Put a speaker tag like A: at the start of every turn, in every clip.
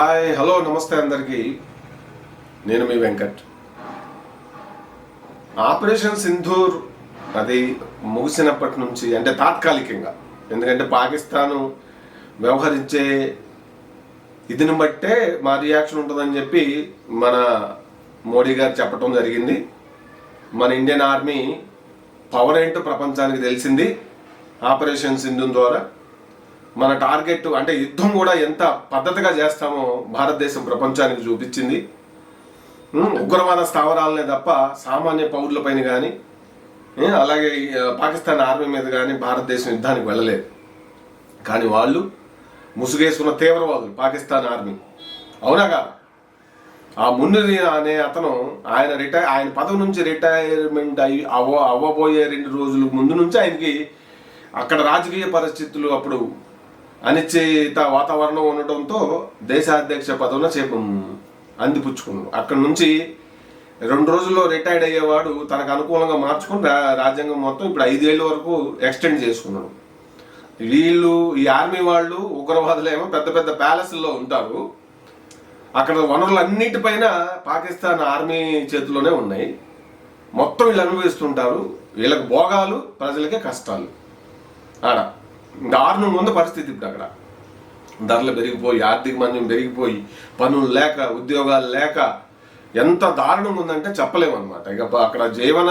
A: Hi hello నమస్తే అందరికీ. నేను మీ వెంకట్. ఆపరేషన్ సింధూర్ అది ముగిసినప్పటి నుంచి అంటే తాత్కాలికంగా. ఎందుకంటే పాకిస్తాను వ్యవహరించే ఇదిని బట్టే మా రియాక్షన్ ఉంటుందని చెప్పి మన మోడీ గారు చెప్పడం జరిగింది. మన ఇండియన్ ఆర్మీ పవర్ ఏంటో ప్రపంచానికి తెలిసింది. ఆపరేషన్ సింధు ద్వారా మన టార్గెట్ అంటే యుద్ధం కూడా ఎంత పద్ధతిగా చేస్తామో భారతదేశం ప్రపంచానికి చూపించింది. ఉగ్రవాద స్థావరాలనే తప్ప సామాన్య పౌరులపైన కానీ అలాగే పాకిస్తాన్ ఆర్మీ మీద కానీ భారతదేశం యుద్ధానికి వెళ్ళలేదు. కానీ వాళ్ళు ముసుగేసుకున్న తీవ్రవాదులు పాకిస్తాన్ ఆర్మీ. అవునా కాదు? ఆ మున్నిరి అనే అతను ఆయన రిటైర్ ఆయన పదవి నుంచి రిటైర్మెంట్ అయ్యి అవ్వ అవ్వబోయే రెండు రోజుల ముందు నుంచి ఆయనకి అక్కడ రాజకీయ పరిస్థితులు అప్పుడు అనిశ్చిత వాతావరణం ఉండటంతో దేశాధ్యక్ష పదవిన సేపు అందిపుచ్చుకున్నాడు. అక్కడ నుంచి రెండు రోజుల్లో రిటైర్డ్ అయ్యేవాడు తనకు అనుకూలంగా మార్చుకుని రా- రాజ్యాంగం మొత్తం ఇప్పుడు ఐదేళ్ళ వరకు ఎక్స్టెండ్ చేసుకున్నాడు. వీళ్ళు ఈ ఆర్మీ వాళ్ళు ఉగ్రవాదులు ఏమో పెద్ద పెద్ద ప్యాలెస్ల్లో ఉంటారు. అక్కడ వనరులన్నిటిపైన పాకిస్తాన్ ఆర్మీ చేతిలోనే ఉన్నాయి. మొత్తం వీళ్ళు అనుభవిస్తుంటారు. వీళ్ళకి భోగాలు ప్రజలకే కష్టాలు. ఆడ దారుణం ఉంది పరిస్థితి ఇప్పుడు అక్కడ. ధరలు పెరిగిపోయి ఆర్థిక మంద్యం పెరిగిపోయి పనులు లేక ఉద్యోగాలు లేక ఎంత దారుణంగా ఉందంటే చెప్పలేమన్నమాట. ఇక అక్కడ జీవన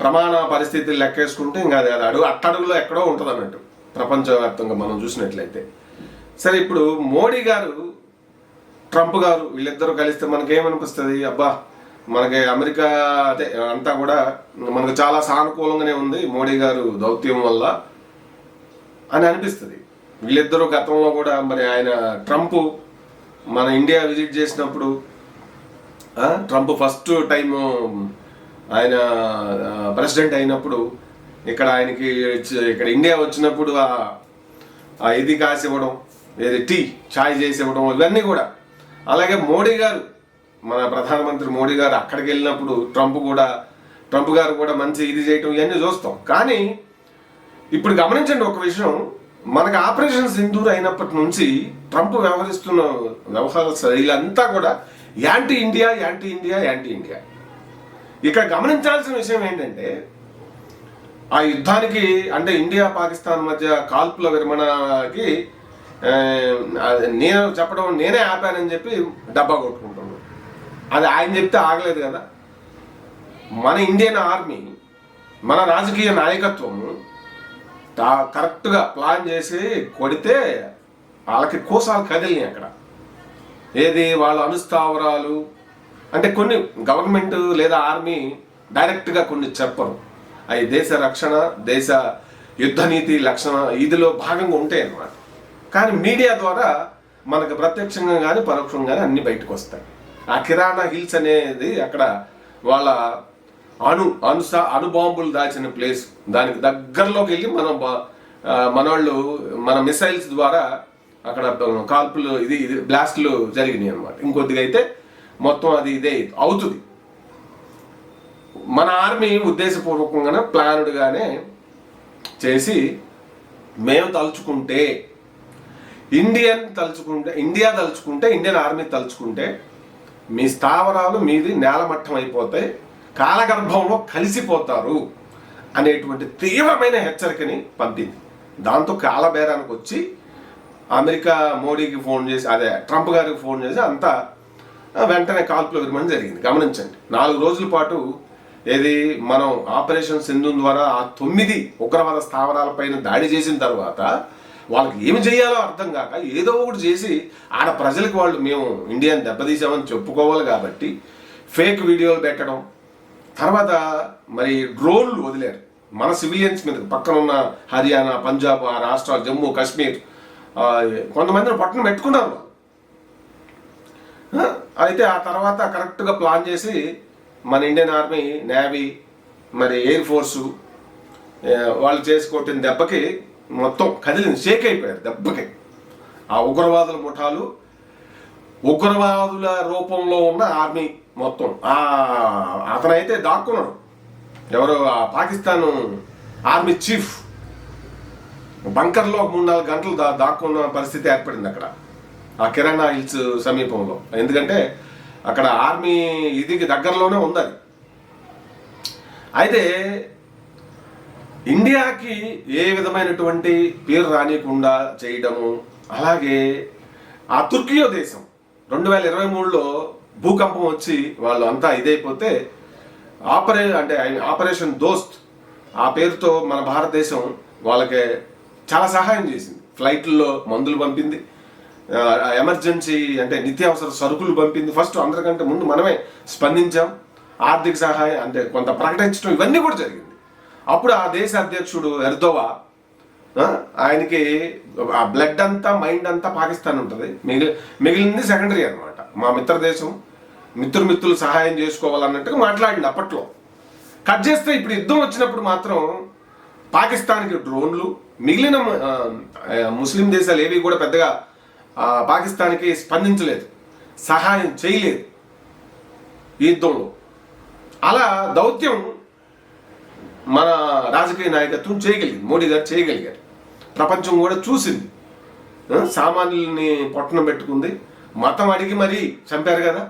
A: ప్రమాణ పరిస్థితి లెక్కేసుకుంటే ఇంకా అది అది అడుగు అట్టడుగులో ఎక్కడో ఉంటుంది అన్నట్టు ప్రపంచవ్యాప్తంగా మనం చూసినట్లయితే. సరే ఇప్పుడు మోడీ గారు ట్రంప్ గారు వీళ్ళిద్దరూ కలిస్తే మనకేమనిపిస్తుంది? అబ్బా మనకి అమెరికా అదే అంతా కూడా మనకు చాలా సానుకూలంగానే ఉంది మోడీ గారు దౌత్యం వల్ల అని అనిపిస్తుంది. వీళ్ళిద్దరూ గతంలో కూడా మరి ఆయన ట్రంప్ మన ఇండియా విజిట్ చేసినప్పుడు ట్రంప్ ఫస్ట్ టైం ఆయన ప్రెసిడెంట్ అయినప్పుడు ఇక్కడ ఆయనకి ఇక్కడ ఇండియా వచ్చినప్పుడు ఆ ఆ ఇది కాసి ఇవ్వడం ఏది టీ ఛాయ్ చేసి ఇవ్వడం ఇవన్నీ కూడా. అలాగే మోడీ గారు మన ప్రధానమంత్రి మోడీ గారు అక్కడికి వెళ్ళినప్పుడు ట్రంప్ కూడా ట్రంప్ గారు కూడా మంచి ఇది చేయటం ఇవన్నీ చూస్తాం. కానీ ఇప్పుడు గమనించండి ఒక విషయం. మనకు ఆపరేషన్ సింధూర్ అయినప్పటి నుంచి ట్రంప్ వ్యవహరిస్తున్న వ్యవహార శైలంతా కూడా anti India anti India anti India. ఇక్కడ గమనించాల్సిన విషయం ఏంటంటే ఆ యుద్ధానికి అంటే ఇండియా పాకిస్తాన్ మధ్య కాల్పుల విరమణకి నేను చెప్పడం నేనే ఆపానని చెప్పి డబ్బా కొట్టుకుంటున్నాను అది ఆయన చెప్తే ఆగలేదు కదా. మన ఇండియన్ ఆర్మీ మన రాజకీయ నాయకత్వము కరెక్ట్గా ప్లాన్ చేసి కొడితే వాళ్ళకి కోసాలు కదిలినాయి అక్కడ. ఏది వాళ్ళ అనుస్థావరాలు అంటే కొన్ని గవర్నమెంట్ లేదా ఆర్మీ డైరెక్ట్గా కొన్ని చెప్పరు. అవి దేశ రక్షణ దేశ యుద్ధ నీతి లక్షణ ఇదిలో భాగంగా ఉంటాయి అన్నమాట కానీ మీడియా ద్వారా మనకు ప్రత్యక్షంగా కానీ పరోక్షంగా కానీ అన్ని బయటకు వస్తాయి. ఆ కిరాణా హిల్స్ అనేది అక్కడ వాళ్ళ అణు అనుస అణుబాంబులు దాచిన ప్లేస్ దానికి దగ్గరలోకి వెళ్ళి మనం మనవాళ్ళు మన మిసైల్స్ ద్వారా అక్కడ కాల్పులు ఇది ఇది బ్లాస్ట్లు జరిగినాయి అనమాట ఇంకొద్దిగా అయితే మొత్తం అది ఇదే అవుతుంది. మన ఆర్మీ ఉద్దేశపూర్వకంగానే ప్లానుడ్గానే చేసి మేము తలుచుకుంటే ఇండియన్ తలుచుకుంటే ఇండియా తలుచుకుంటే ఇండియన్ ఆర్మీ తలుచుకుంటే మీ స్థావరాలు మీది నేలమట్టం అయిపోతాయి కాలగర్భంలో కలిసిపోతారు అనేటువంటి తీవ్రమైన హెచ్చరికని పంపింది. దాంతో కాలబేరానికి వచ్చి అమెరికా మోడీకి ఫోన్ చేసి అదే ట్రంప్ గారికి ఫోన్ చేసి అంతా వెంటనే కాల్పులు విరమణ జరిగింది. గమనించండి. నాలుగు రోజుల పాటు ఏది మనం ఆపరేషన్ సింధు ద్వారా ఆ తొమ్మిది ఉగ్రవాద స్థావరాలపైన దాడి చేసిన తర్వాత వాళ్ళకి ఏమి చేయాలో అర్థం కాక ఏదో ఒకటి చేసి ఆడ ప్రజలకు వాళ్ళు మేము ఇండియాని దెబ్బతీసామని చెప్పుకోవాలి కాబట్టి ఫేక్ వీడియోలు పెట్టడం. తర్వాత మరి డ్రోన్లు వదిలేరు. మన సివిలియన్స్ మీద పక్కన ఉన్న హర్యానా పంజాబ్ ఆ రాష్ట్రాలు జమ్మూ కాశ్మీర్ కొంతమందిని పట్టణం పెట్టుకున్నారు అయితే ఆ తర్వాత కరెక్ట్గా ప్లాన్ చేసి మన ఇండియన్ ఆర్మీ నేవీ మరి ఎయిర్ ఫోర్సు వాళ్ళు చేసి కొట్టిన దెబ్బకి మొత్తం కదిలింది షేక్ అయిపోయారు దెబ్బకి. ఆ ఉగ్రవాదుల ముఠాలు ఉగ్రవాదుల రూపంలో ఉన్న ఆర్మీ మొత్తం. ఆ అతనైతే దాక్కున్నాడు. ఎవరు? ఆ పాకిస్తాన్ ఆర్మీ చీఫ్ బంకర్లో మూడు నాలుగు గంటలు దా దాక్కున్న పరిస్థితి ఏర్పడింది అక్కడ. ఆ కిరాణా హిల్స్ సమీపంలో. ఎందుకంటే అక్కడ ఆర్మీ ఇదికి దగ్గరలోనే ఉంది అది. అయితే ఇండియాకి ఏ విధమైనటువంటి పేరు రానియకుండా చేయడము అలాగే ఆ తుర్కియో దేశం రెండు వేల ఇరవై మూడులో భూకంపం వచ్చి వాళ్ళు అంతా ఇదైపోతే ఆపరే అంటే ఆపరేషన్ దోస్త్ ఆ పేరుతో మన భారతదేశం వాళ్ళకి చాలా సహాయం చేసింది. ఫ్లైట్లో మందులు పంపింది ఎమర్జెన్సీ అంటే నిత్యావసర సరుకులు పంపింది. ఫస్ట్ అందరికంటే ముందు మనమే స్పందించాం. ఆర్థిక సహాయం అంటే కొంత ప్రకటించడం ఇవన్నీ కూడా జరిగింది. అప్పుడు ఆ దేశ అధ్యక్షుడు ఎర్దోవా ఆయనకి ఆ బ్లడ్ అంతా మైండ్ అంతా పాకిస్తాన్ ఉంటుంది. మిగిలి మిగిలింది సెకండరీ అనమాట మా మిత్ర దేశం మిత్రులు సహాయం చేసుకోవాలన్నట్టుగా మాట్లాడింది అప్పట్లో. కట్ చేస్తే ఇప్పుడు యుద్ధం వచ్చినప్పుడు మాత్రం పాకిస్తాన్కి డ్రోన్లు మిగిలిన ముస్లిం దేశాలు ఏవి కూడా పెద్దగా పాకిస్తాన్కి స్పందించలేదు. సహాయం చేయలేదు ఈ యుద్ధంలో. అలా దౌత్యం మన రాజకీయ నాయకత్వం చేయగలిగింది. మోడీ గారు చేయగలిగారు. ప్రపంచం కూడా చూసింది. సామాన్యుల్ని పొట్టన పెట్టుకుంది. మతం అడిగి మరీ చంపారు కదా.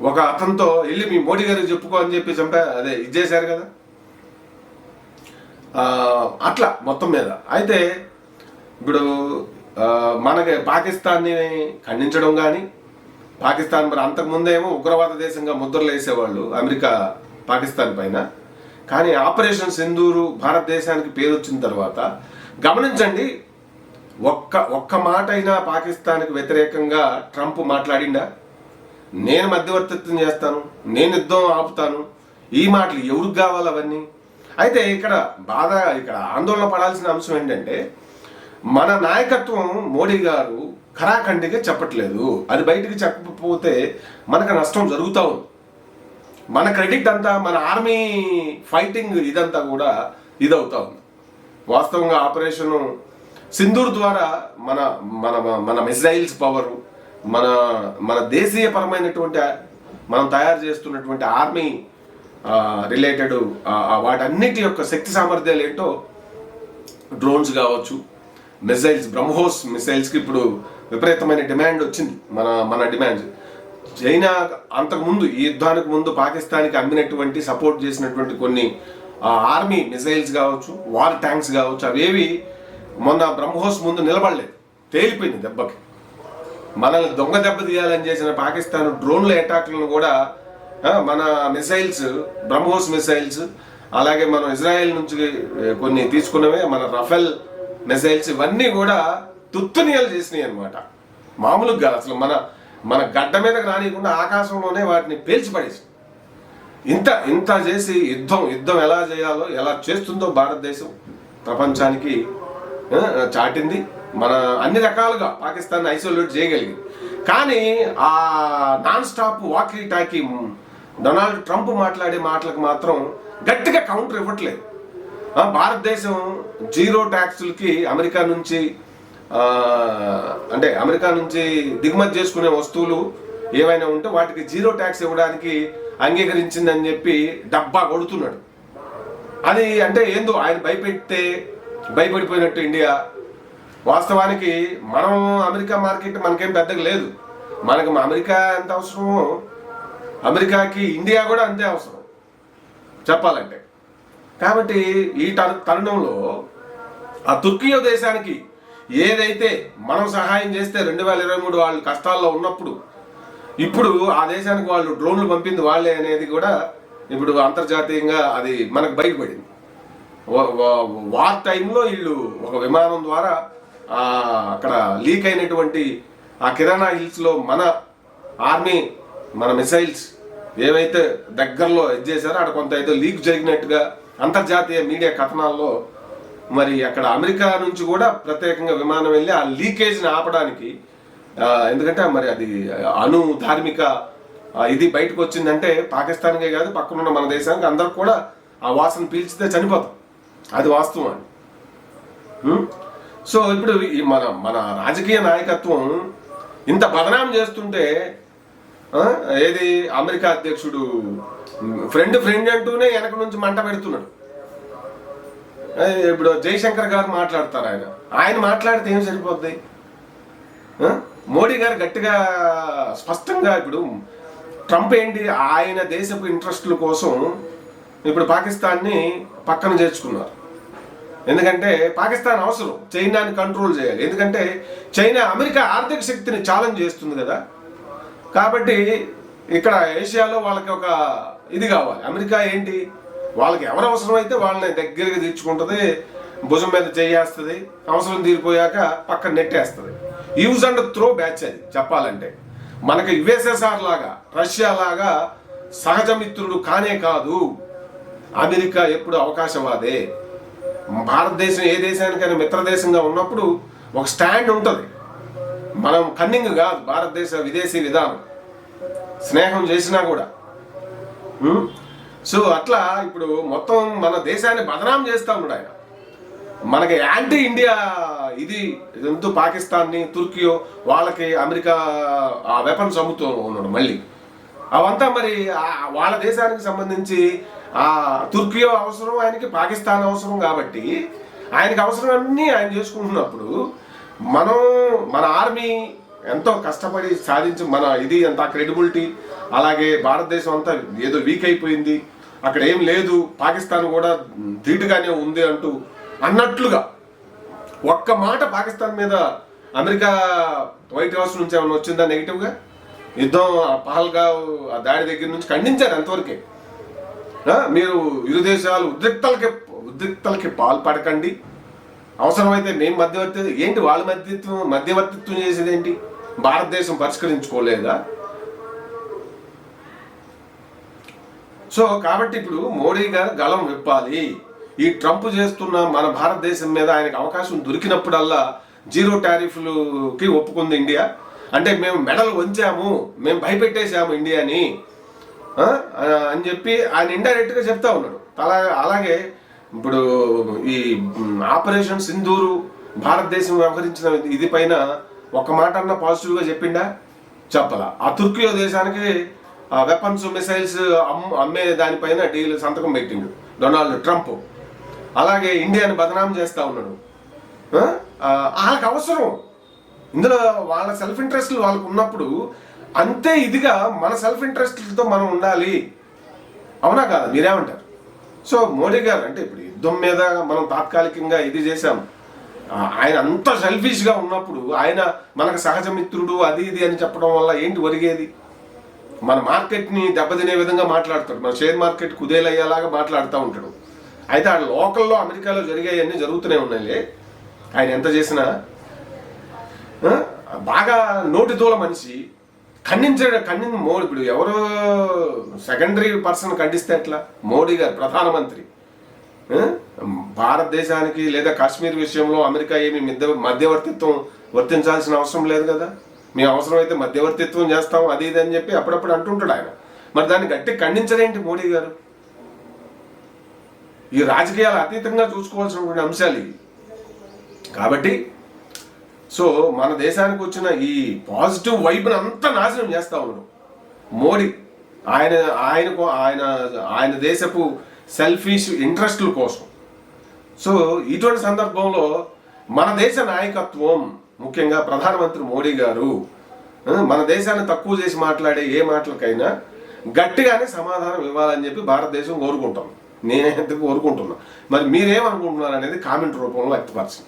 A: ఒక అతనితో వెళ్ళి మీ మోడీ గారికి చెప్పుకో అని చెప్పి చంపా అదే ఇచ్చేశారు కదా. అట్లా మొత్తం మీద. అయితే ఇప్పుడు మనకి పాకిస్తాన్ని ఖండించడం కానీ పాకిస్తాన్ మరి అంతకుముందేమో ఉగ్రవాద దేశంగా ముద్రలు వేసేవాళ్ళు అమెరికా పాకిస్తాన్ పైన. కానీ ఆపరేషన్ సింధూరు భారతదేశానికి పేరు వచ్చిన తర్వాత గమనించండి ఒక్క ఒక్క మాట అయినా పాకిస్తాన్కి వ్యతిరేకంగా ట్రంప్ మాట్లాడిండా? నేను మధ్యవర్తిత్వం చేస్తాను నేను యుద్ధం ఆపుతాను ఈ మాటలు ఎవరికి కావాలి అవన్నీ? అయితే ఇక్కడ బాధ ఇక్కడ ఆందోళన పడాల్సిన అంశం ఏంటంటే మన నాయకత్వం మోడీ గారు ఖరాఖండిగా చెప్పట్లేదు. అది బయటికి చెప్పకపోతే మనకు నష్టం జరుగుతూ ఉంది. మన క్రెడిట్ అంతా మన ఆర్మీ ఫైటింగ్ ఇదంతా కూడా ఇదవుతా ఉంది. వాస్తవంగా ఆపరేషన్ సింధూర్ ద్వారా మన మన మన మిసైల్స్ పవరు మన మన దేశీయ పరమైనటువంటి మనం తయారు చేస్తున్నటువంటి ఆర్మీ రిలేటెడ్ వాటన్నిటి యొక్క శక్తి సామర్థ్యాలు ఏంటో డ్రోన్స్ కావచ్చు మిసైల్స్ బ్రహ్మోస్ మిసైల్స్కి ఇప్పుడు విపరీతమైన డిమాండ్ వచ్చింది. మన మన డిమాండ్ చైనా అంతకుముందు ఈ యుద్ధానికి ముందు పాకిస్తాన్కి అమ్మినటువంటి సపోర్ట్ చేసినటువంటి కొన్ని ఆర్మీ మిసైల్స్ కావచ్చు వార్ ట్యాంక్స్ కావచ్చు అవేవి మొన్న బ్రహ్మోస్ ముందు నిలబడలేదు. తేలిపోయింది దెబ్బకి. మనల్ని దొంగ దెబ్బ తీయాలని చేసిన పాకిస్తాన్ డ్రోన్ల అటాక్లను కూడా మన మిసైల్స్ బ్రహ్మోస్ మిసైల్స్ అలాగే మనం ఇజ్రాయెల్ నుంచి కొన్ని తీసుకున్నవే మన రఫెల్ మిసైల్స్ ఇవన్నీ కూడా తుత్తునియాలు చేసినాయి అనమాట మామూలుగా అసలు మన మన గడ్డ మీదకి రానియకుండా ఆకాశంలోనే వాటిని పేల్చిపడేసి. ఇంత ఇంత చేసి యుద్ధం యుద్ధం ఎలా చేయాలో ఎలా చేస్తుందో భారతదేశం ప్రపంచానికి చాటింది. మన అన్ని రకాలుగా పాకిస్తాన్ ఐసోలేట్ చేయగలిగింది. కానీ ఆ non stop walkie talkie Donald Trump మాట్లాడే మాటలకు మాత్రం గట్టిగా కౌంటర్ ఇవ్వట్లేదు. భారతదేశం జీరో ట్యాక్సులకి అమెరికా నుంచి అంటే అమెరికా నుంచి దిగుమతి చేసుకునే వస్తువులు ఏవైనా ఉంటే వాటికి జీరో ట్యాక్స్ ఇవ్వడానికి అంగీకరించిందని చెప్పి డబ్బా కొడుతున్నాడు. అది అంటే ఏందో ఆయన భయపెడితే భయపడిపోయినట్టు ఇండియా. వాస్తవానికి మనం అమెరికా మార్కెట్ మనకేం పెద్దగా లేదు. మనకు అమెరికా ఎంత అవసరమో అమెరికాకి ఇండియా కూడా అంతే అవసరం. చెప్పాలంటే. కాబట్టి ఈ తరుణంలో ఆ తుర్కియో దేశానికి ఏదైతే మనం సహాయం చేస్తే రెండు వేల ఇరవై మూడు వాళ్ళు కష్టాల్లో ఉన్నప్పుడు ఇప్పుడు ఆ దేశానికి వాళ్ళు డ్రోన్లు పంపింది వాళ్ళే అనేది కూడా ఇప్పుడు అంతర్జాతీయంగా అది మనకు బయటపడింది. వార్ టైంలో వీళ్ళు ఒక విమానం ద్వారా అక్కడ లీక్ అయినటువంటి ఆ కిరాణా హిల్స్లో మన ఆర్మీ మన మిసైల్స్ ఏవైతే దగ్గరలో ఇది చేశారో అక్కడ కొంత ఏదో లీక్ జరిగినట్టుగా అంతర్జాతీయ మీడియా కథనాల్లో మరి అక్కడ అమెరికా నుంచి కూడా ప్రత్యేకంగా విమానం వెళ్ళి ఆ లీకేజ్ని ఆపడానికి ఎందుకంటే మరి అది అణు ధార్మిక ఇది బయటకు వచ్చిందంటే పాకిస్తాన్కే కాదు పక్కనున్న మన దేశానికి అందరు కూడా ఆ వాసన పీల్చితే చనిపోతాం. అది వాస్తవం అండి సో ఇప్పుడు ఈ మన మన రాజకీయ నాయకత్వం ఇంత బదనాం చేస్తుంటే ఏది అమెరికా అధ్యక్షుడు ఫ్రెండ్ ఫ్రెండ్ అంటూనే వెనక నుంచి మంట పెడుతున్నాడు. ఇప్పుడు జయశంకర్ గారు మాట్లాడతారు ఆయన. ఆయన మాట్లాడితే ఏం సరిపోద్ది? మోడీ గారు గట్టిగా స్పష్టంగా ఇప్పుడు ట్రంప్ ఏంటి? ఆయన దేశపు ఇంట్రెస్ట్ల కోసం ఇప్పుడు పాకిస్తాన్ని పక్కన చేర్చుకున్నారు. ఎందుకంటే పాకిస్తాన్ అవసరం. చైనాని కంట్రోల్ చేయాలి. ఎందుకంటే చైనా అమెరికా ఆర్థిక శక్తిని ఛాలెంజ్ చేస్తుంది కదా. కాబట్టి ఇక్కడ ఏషియాలో వాళ్ళకి ఒక ఇది కావాలి. అమెరికా ఏంటి? వాళ్ళకి ఎవరు అవసరమైతే వాళ్ళని దగ్గరికి తీర్చుకుంటుంది భుజం మీద చేయేస్తుంది అవసరం తీరిపోయాక పక్కన నెట్టేస్తుంది. యూజ్ అండ్ త్రో బ్యాచ్ అది చెప్పాలంటే. మనకి యుఎస్ఎస్ఆర్ లాగా రష్యా లాగా సహజ మిత్రుడు కానే కాదు. అమెరికా ఎప్పుడు అవకాశవాదే భారతదేశం ఏ దేశానికైనా మిత్రదేశంగా ఉన్నప్పుడు ఒక స్టాండ్ ఉంటుంది. మనం కన్నింగ్ కాదు భారతదేశ విదేశీ విధానం. స్నేహం చేసినా కూడా. సో అట్లా ఇప్పుడు మొత్తం మన దేశాన్ని బదనాం చేస్తా ఉన్నాడు ఆయన. మనకి యాంటీ ఇండియా ఇది ఎంతో పాకిస్తాన్ని తుర్కియో వాళ్ళకి అమెరికా ఆ వెపన్స్ అమ్ముతూ ఉన్నాడు మళ్ళీ. అవంతా మరి వాళ్ళ దేశానికి సంబంధించి ఆ తుర్కియో అవసరం ఆయనకి పాకిస్తాన్ అవసరం కాబట్టి ఆయనకి అవసరం అన్నీ ఆయన చేసుకుంటున్నప్పుడు మనం మన ఆర్మీ ఎంతో కష్టపడి సాధించి మన ఇది అంత క్రెడిబిలిటీ అలాగే భారతదేశం అంతా ఏదో వీక్ అయిపోయింది. అక్కడ ఏం లేదు. పాకిస్తాన్ కూడా ధీటుగానే ఉంది అంటూ అన్నట్లుగా ఒక్క మాట పాకిస్తాన్ మీద అమెరికా వైట్ హౌస్ నుంచి ఏమైనా వచ్చిందా నెగిటివ్గా యుద్ధం పహల్గా ఆ దాడి దగ్గర నుంచి ఖండించారు అంతవరకే. మీరు ఇరు దేశాలు ఉద్రిక్తలకి ఉద్రిక్తలకి పాల్పడకండి. అవసరమైతే మేము మధ్యవర్తి ఏంటి వాళ్ళ మధ్యత్వం మధ్యవర్తిత్వం చేసేది ఏంటి భారతదేశం పరిష్కరించుకోలేదా? సో కాబట్టి ఇప్పుడు మోడీ గారు గలం విప్పాలి. ఈ ట్రంప్ చేస్తున్న మన భారతదేశం మీద ఆయనకు అవకాశం దొరికినప్పుడల్లా జీరో టారిఫ్లుకి ఒప్పుకుంది ఇండియా. అంటే మేము మెడల్ వంచాము మేము భయపెట్టేశాము ఇండియాని. అని చెప్పి ఆయన ఇండైరెక్ట్గా చెప్తా ఉన్నాడు. అలా అలాగే ఇప్పుడు ఈ ఆపరేషన్ సింధూరు భారతదేశం వ్యవహరించిన ఇది పైన ఒక మాట అన్న పాజిటివ్గా చెప్పిండా? చెప్పలా. ఆ తుర్కియో దేశానికి వెపన్స్ మిసైల్స్ అమ్మే దానిపైన డీల్ సంతకం పెట్టిండు. డొనాల్డ్ ట్రంప్ అలాగే ఇండియాని బదనాం చేస్తూ ఉన్నాడు. వాళ్ళకి అవసరం. ఇందులో వాళ్ళ సెల్ఫ్ ఇంట్రెస్ట్లు వాళ్ళకు ఉన్నప్పుడు అంతే ఇదిగా మన సెల్ఫ్ ఇంట్రెస్ట్లతో మనం ఉండాలి. అవునా కాదా? మీరేమంటారు సో మోడీ గారు అంటే ఇప్పుడు యుద్ధం మీద మనం తాత్కాలికంగా ఇది చేశాం. ఆయన అంత సెల్ఫిష్గా ఉన్నప్పుడు ఆయన మనకు సహజ మిత్రుడు అది ఇది అని చెప్పడం వల్ల ఏంటి ఒరిగేది? మన మార్కెట్ని దెబ్బతినే విధంగా మాట్లాడతాడు. మన షేర్ మార్కెట్ కుదేలయ్యేలాగా మాట్లాడుతూ ఉంటాడు. అయితే ఆ లోకల్లో అమెరికాలో జరిగాయన్నీ జరుగుతూనే ఉన్నాయిలే. ఆయన ఎంత చేసినా బాగా నోటి దూల మనిషి ఖండించాడు ఖండి మోడీ ఇప్పుడు ఎవరు సెకండరీ పర్సన్ ఖండిస్తే ఎట్లా? మోడీ గారు ప్రధానమంత్రి. భారతదేశానికి లేదా కాశ్మీర్ విషయంలో అమెరికా ఏమి మధ్య మధ్యవర్తిత్వం వర్తించాల్సిన అవసరం లేదు కదా? మేము అవసరమైతే మధ్యవర్తిత్వం చేస్తాం అది ఇది అని చెప్పి అప్పుడప్పుడు అంటుంటాడు ఆయన. మరి దాన్ని గట్టి ఖండించదేంటి మోడీ గారు? ఈ రాజకీయాలు అతీతంగా చూసుకోవాల్సినటువంటి అంశాలు ఇవి. కాబట్టి సో మన దేశానికి వచ్చిన ఈ పాజిటివ్ వైబ్ని అంతా నాశనం చేస్తా ఉన్నాడు. మోడీ ఆయన ఆయనకు ఆయన ఆయన దేశపు సెల్ఫిష్ ఇంట్రెస్టుల కోసం. సో ఇటువంటి సందర్భంలో మన దేశ నాయకత్వం ముఖ్యంగా ప్రధానమంత్రి మోడీ గారు మన దేశాన్ని తక్కువ చేసి మాట్లాడే ఏ మాటలకైనా గట్టిగానే సమాధానం ఇవ్వాలని చెప్పి భారతదేశం కోరుకుంటాం. నేనైతే కోరుకుంటున్నా? మరి మీరేమనుకుంటున్నారు అనేది కామెంట్ రూపంలో వ్యక్తపరచండి